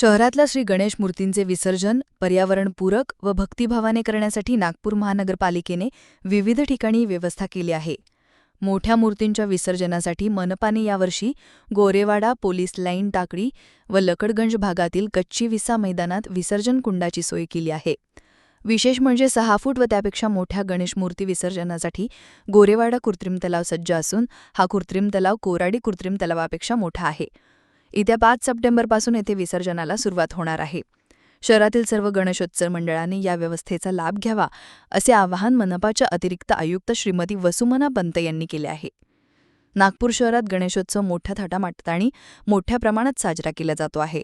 शहरातल्या श्री गणेश मूर्तींचे विसर्जन पर्यावरणपूरक व भक्तिभावाने करण्यासाठी नागपूर महानगरपालिकेने विविध ठिकाणी व्यवस्था केली आहे. मोठ्या मूर्तींच्या विसर्जनासाठी मनपाने यावर्षी गोरेवाडा पोलीस लाईन टाकळी व लकडगंज भागातील कच्ची विसा मैदानात विसर्जन कुंडाची सोय केली आहे. विशेष म्हणजे सहा फूट व त्यापेक्षा मोठ्या गणेश मूर्ती विसर्जनासाठी गोरेवाडा कृत्रिम तलाव सज्ज असून हा कृत्रिम तलाव कोराडी कृत्रिम तलावापेक्षा मोठा आहे. येत्या पाच सप्टेंबरपासून येथे विसर्जनाला सुरुवात होणार आहे. शहरातील सर्व गणेशोत्सव मंडळांनी या व्यवस्थेचा लाभ घ्यावा असे आवाहन मनपाच्या अतिरिक्त आयुक्त श्रीमती वसुमना पंत यांनी केले आहे. नागपूर शहरात गणेशोत्सव मोठ्या थाटामाटात मोठ्या प्रमाणात साजरा केला जातो आहे.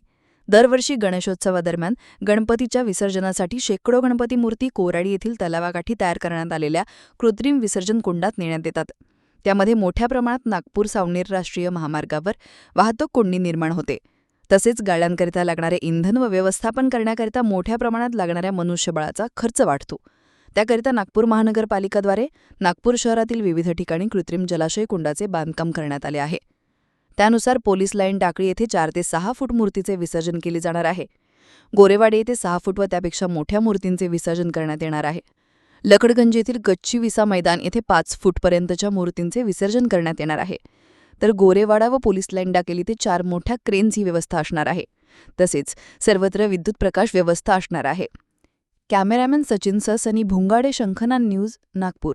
दरवर्षी गणेशोत्सवादरम्यान गणपतीच्या विसर्जनासाठी शेकडो गणपती मूर्ती कोराडी येथील तलावागाठी तयार करण्यात आलेल्या कृत्रिम विसर्जन कुंडात नेण्यात येतात. त्यामध्ये मोठ्या प्रमाणात नागपूर सावनेर राष्ट्रीय महामार्गावर वाहतूक कोंडी निर्माण होते. तसेच गाड्यांकरिता लागणारे इंधन व व्यवस्थापन करण्याकरिता मोठ्या प्रमाणात लागणाऱ्या मनुष्यबळाचा खर्च वाढतो. त्याकरिता नागपूर महानगरपालिकाद्वारे नागपूर शहरातील विविध ठिकाणी कृत्रिम जलाशय कुंडाचे बांधकाम करण्यात आले आहे. त्यानुसार पोलीस लाईन टाकळी येथे चार ते सहा फूट मूर्तीचे विसर्जन केले जाणार आहे. गोरेवाडे येथे सहा फूट व त्यापेक्षा मोठ्या मूर्तींचे विसर्जन करण्यात येणार आहे. लकडगंज येथील गच्ची विसा मैदान येथे पाच फूटपर्यंतच्या मूर्तींचे विसर्जन करण्यात येणार आहे. तर गोरेवाडा व पोलीस लाईन डाकेल ते चार मोठ्या क्रेन्स ही व्यवस्था असणार आहे. तसेच सर्वत्र विद्युत प्रकाश व्यवस्था असणार आहे. कॅमेरामॅन सचिन सस आणि भुंगाडे शंखना न्यूज नागपूर.